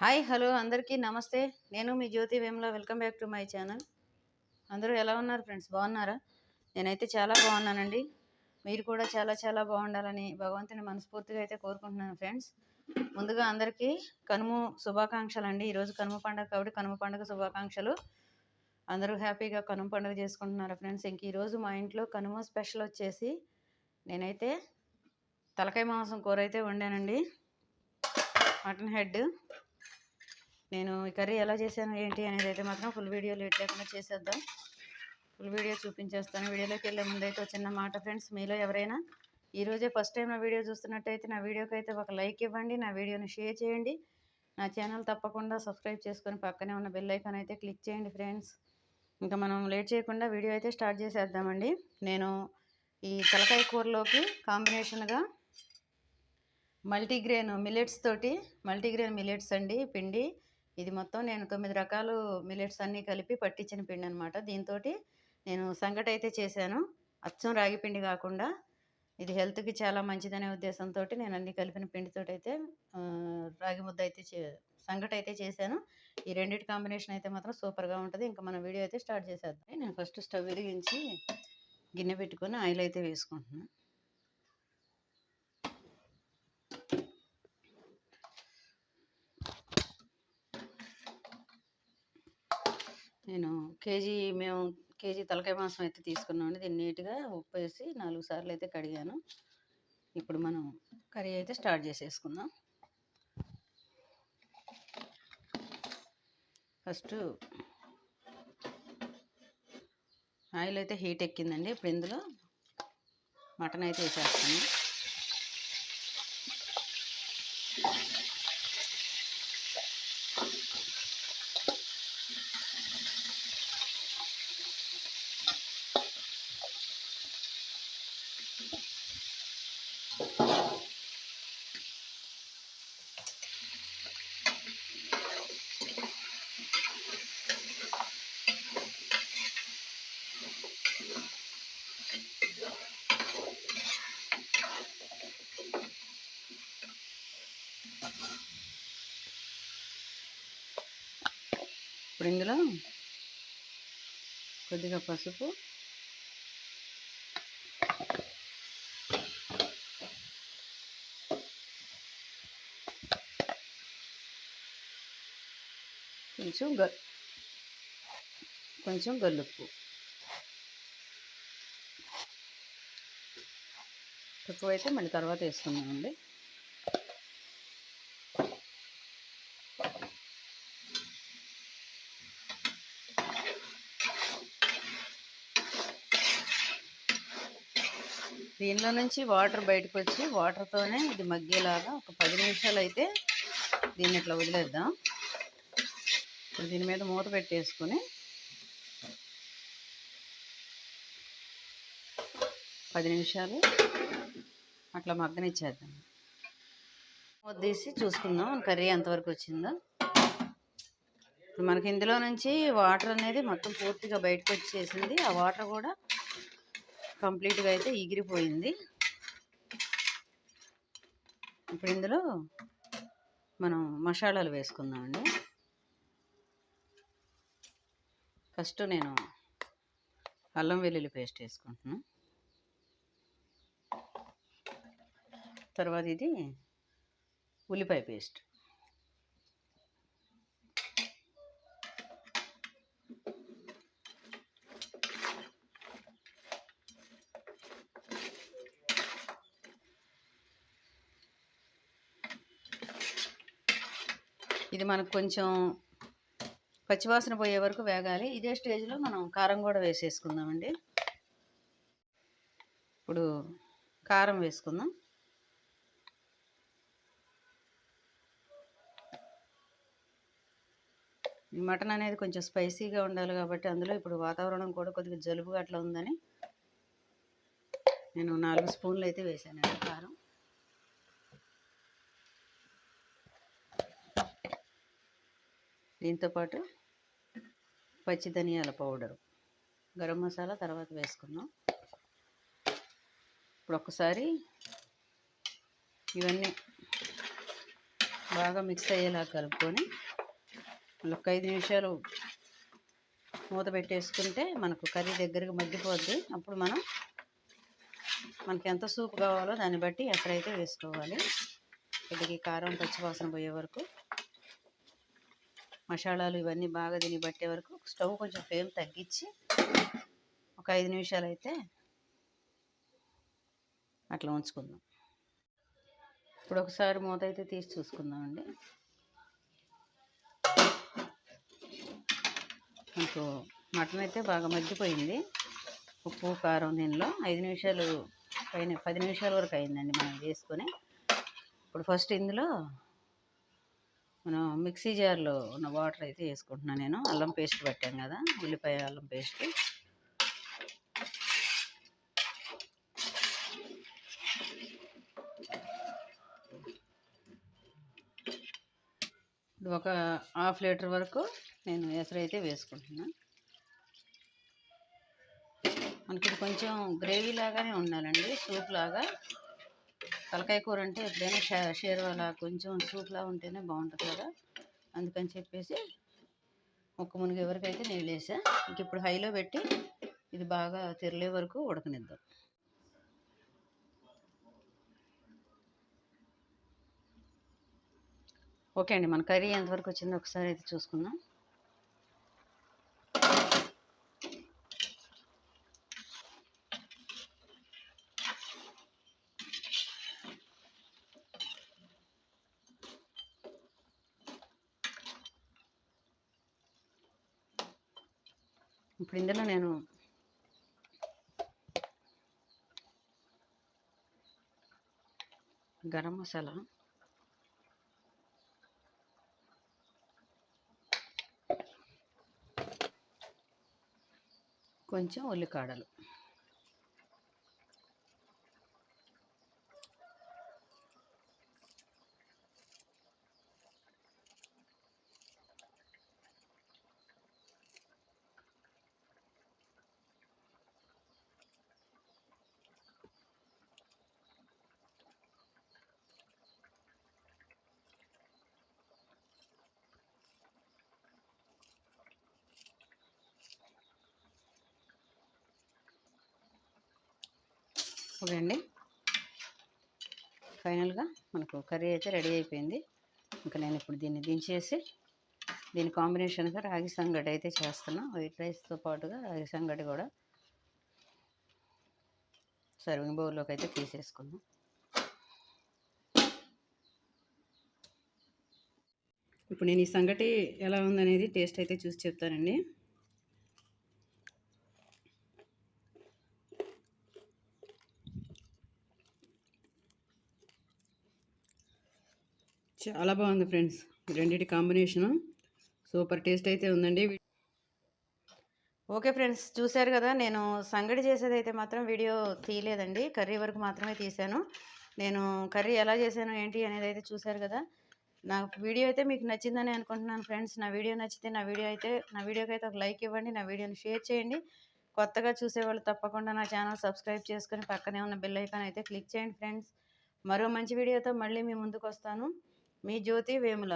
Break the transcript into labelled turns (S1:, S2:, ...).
S1: Hi hello అందరికీ నమస్తే. నేను మీ Jyothi Vemula welcome back to my channel. అందరూ ఎలా ఉన్నారు ఫ్రెండ్స్? బాగున్నారా? నేనైతే చాలా బాగున్నానండి. మీరు కూడా చాలా చాలా బాగుండాలని భగవంతుని మనస్ఫూర్తిగా అయితే కోరుకుంటున్నాను ఫ్రెండ్స్. ముందుగా అందరికీ కనుము శుభాకాంక్షలు అండి ఈరోజు కనుమ పండుగ కాబట్టి కనుమ పండుగ శుభాకాంక్షలు. అందరూ హ్యాపీగా కనుమ పండుగ చేసుకుంటున్నారు ఫ్రెండ్స్? ఇంక ఈరోజు మా ఇంట్లో కనుమ స్పెషల్ వచ్చేసి నేనైతే తలకాయ మాంసం కూర అయితే వండానండి. Mutton head. నేను ఈ కర్రీ ఎలా చేశాను ఏంటి అనేది అయితే మాత్రం ఫుల్ వీడియో లేట్ లేకుండా చేసేద్దాం. ఫుల్ వీడియో చూపించేస్తాను. వీడియోలోకి వెళ్ళే ముందు అయితే చిన్న మాట ఫ్రెండ్స్ మీలో ఎవరైనా ఈరోజే ఫస్ట్ టైం నా వీడియో చూస్తున్నట్టయితే నా వీడియోకి అయితే ఒక లైక్ ఇవ్వండి నా వీడియోని షేర్ చేయండి. నా ఛానల్ తప్పకుండా సబ్స్క్రైబ్ చేసుకొని పక్కనే ఉన్న బెల్ ఐకాన్ అయితే క్లిక్ చేయండి ఫ్రెండ్స్ ఇంకా మనం లేట్ చేయకుండా వీడియో అయితే స్టార్ట్ చేసేద్దామండి. నేను ఈ తలకాయ కూరలోకి కాంబినేషన్గా మల్టీగ్రెయిన్ మిల్లెట్స్ తోటి మల్టీగ్రెయిన్ మిల్లెట్స్ అండి పిండి ఇది మొత్తం నేను తొమ్మిది రకాలు మిల్లెట్స్ అన్నీ కలిపి పట్టించిన పిండి అనమాట దీంతో నేను సంగటి అయితే చేశాను. అచ్చం రాగి పిండి కాకుండా ఇది హెల్త్కి చాలా మంచిదనే ఉద్దేశంతో నేను అన్ని కలిపిన పిండితో అయితే రాగి ముద్ద అయితే చే సంగటి అయితే చేశాను. ఈ రెండింటి కాంబినేషన్ అయితే మాత్రం సూపర్గా ఉంటుంది. ఇంకా మన వీడియో అయితే స్టార్ట్ చేసేద్దాం. నేను ఫస్ట్ స్టవ్ వెలిగించి గిన్నె పెట్టుకొని ఆయిల్ అయితే వేసుకుంటున్నాను నేను కేజీ మేము కేజీ తలకాయ మాంసం అయితే తీసుకున్నామండి. దీన్ని నీట్గా ఉప్పు వేసి నాలుగు సార్లు అయితే కడిగాను. ఇప్పుడు మనం కర్రీ అయితే స్టార్ట్ చేసేసుకుందాం. ఫస్ట్ ఆయిల్ అయితే హీట్ ఎక్కిందండి. ఇప్పుడు ఇందులో మటన్ అయితే వేసేస్తాను ఇప్పుడు ఇందులో కొద్దిగా పసుపు కొంచెం గ కొంచెం గల్లుప్పు. ఉప్పు అయితే మళ్ళీ తర్వాత వేసుకున్నామండి దీనిలో నుంచి వాటర్ బయటకు వచ్చి వాటర్తోనే ఇది మగ్గేలాగా ఒక పది నిమిషాలు అయితే దీన్ని ఇట్లా వదిలేద్దాం. ఇప్పుడు దీని మీద మూత పెట్టేసుకొని పది నిమిషాలు అట్లా మగ్గనిచ్చేద్దాం మూత తీసి చూసుకుందాం కర్రీ ఎంతవరకు వచ్చిందో. మనకి ఇందులో నుంచి వాటర్ అనేది మొత్తం పూర్తిగా బయటకు వచ్చేసింది. ఆ వాటర్ కూడా కంప్లీట్గా అయితే ఎగిరిపోయింది. ఇప్పుడు ఇందులో మనం మసాలాలు వేసుకుందామండి. ఫస్ట్ నేను అల్లం వెల్లుల్లి పేస్ట్ వేసుకుంటున్నాను తర్వాత ఇది ఉల్లిపాయ పేస్ట్. ఇది మనకు కొంచెం పచ్చివాసన పోయే వరకు వేగాలి. ఇదే స్టేజ్లో మనం కారం కూడా వేసేసుకుందామండి. ఇప్పుడు కారం వేసుకుందాం. మటన్ అనేది కొంచెం స్పైసీగా ఉండాలి కాబట్టి అందులో ఇప్పుడు వాతావరణం కూడా కొద్దిగా జలుబుగా అట్లా ఉందని నేను నాలుగు స్పూన్లు అయితే వేసానండి కారం. దీంతోపాటు పచ్చి ధనియాల పౌడరు. గరం మసాలా తర్వాత వేసుకున్నాం ఇప్పుడు ఒకసారి ఇవన్నీ బాగా మిక్స్ అయ్యేలా కలుపుకొని ఒక ఐదు నిమిషాలు మూత పెట్టేసుకుంటే మనకు కర్రీ దగ్గరకు మగ్గిపోద్ది. అప్పుడు మనం మనకి ఎంత సూప్ కావాలో దాన్ని బట్టి ఎక్కడైతే వేసుకోవాలి. ఇక్కడికి కారం పచ్చివాసన పోయే వరకు మసాలాలు ఇవన్నీ బాగా తిని పట్టే వరకు స్టవ్ కొంచెం ఫ్లేమ్ తగ్గించి ఒక ఐదు నిమిషాలు అయితే అట్లా ఉంచుకుందాం. ఇప్పుడు ఒకసారి మూత అయితే తీసి చూసుకుందామండి. మనకు మటన్ అయితే బాగా మగ్గిపోయింది. ఉప్పు కారం దీనిలో. ఐదు నిమిషాలు పైన పది నిమిషాల వరకు అయిందండి మనం వేసుకొని. ఇప్పుడు ఫస్ట్ ఇందులో మనం మిక్సీ జార్లో ఉన్న వాటర్ అయితే వేసుకుంటున్నాను నేను. అల్లం పేస్ట్ పెట్టాను కదా ఉల్లిపాయ అల్లం పేస్ట్. ఒక హాఫ్ లీటర్ వరకు నేను ఎసరు అయితే వేసుకుంటున్నాను మనకి కొంచెం గ్రేవీ లాగానే ఉండాలండి సూప్ లాగా. తలకాయ కూర అంటే ఎప్పుడైనా షే షేర్వాలా కొంచెం సూప్లా ఉంటేనే బాగుంటుంది కదా. అందుకని చెప్పేసి ముక్క మునిగే వరకు అయితే నీళ్ళు వేసా. ఇంక ఇప్పుడు హైలో పెట్టి ఇది బాగా తెరలే వరకు ఉడకనిద్దాం. ఓకే అండి మన కర్రీ ఎంతవరకు వచ్చిందో ఒకసారి అయితే చూసుకుందాం. ఇప్పుడు ఇందులో నేను. గరం మసాలా. కొంచెం ఉల్లికాడలు. ఓకే ఫైనల్గా మనకు కర్రీ అయితే రెడీ అయిపోయింది. ఇంకా నేను ఇప్పుడు దీన్ని దించేసి దీని కాంబినేషన్గా రాగి సంగటి అయితే చేస్తున్నా. వైట్ రైస్తో పాటుగా రాగి సంగటి కూడా సర్వింగ్ బౌల్లోకి అయితే తీసేసుకుందాం. ఇప్పుడు నేను ఈ సంగటి ఎలా ఉందనేది టేస్ట్ అయితే చూసి చెప్తానండి. చాలా బాగుంది ఫ్రెండ్స్. రెండింటి కాంబినేషను సూపర్ టేస్ట్ అయితే ఉందండి. ఓకే ఫ్రెండ్స్ చూశారు కదా నేను సంగడి చేసేది అయితే మాత్రం వీడియో తీయలేదండి. కర్రీ వరకు మాత్రమే తీశాను. నేను కర్రీ ఎలా చేశాను ఏంటి అనేది అయితే చూశారు కదా. నా వీడియో అయితే మీకు నచ్చిందని అనుకుంటున్నాను ఫ్రెండ్స్. నా వీడియో నచ్చితే నా వీడియో అయితే నా వీడియోకి అయితే ఒక లైక్ ఇవ్వండి. నా వీడియోని షేర్ చేయండి. కొత్తగా చూసేవాళ్ళు తప్పకుండా నా ఛానల్ సబ్స్క్రైబ్ చేసుకొని పక్కనే ఉన్న బెల్ ఐకాన్ అయితే క్లిక్ చేయండి ఫ్రెండ్స్. మరో మంచి వీడియోతో మళ్ళీ మీ ముందుకు వస్తాను. మీ జ్యోతి వేముల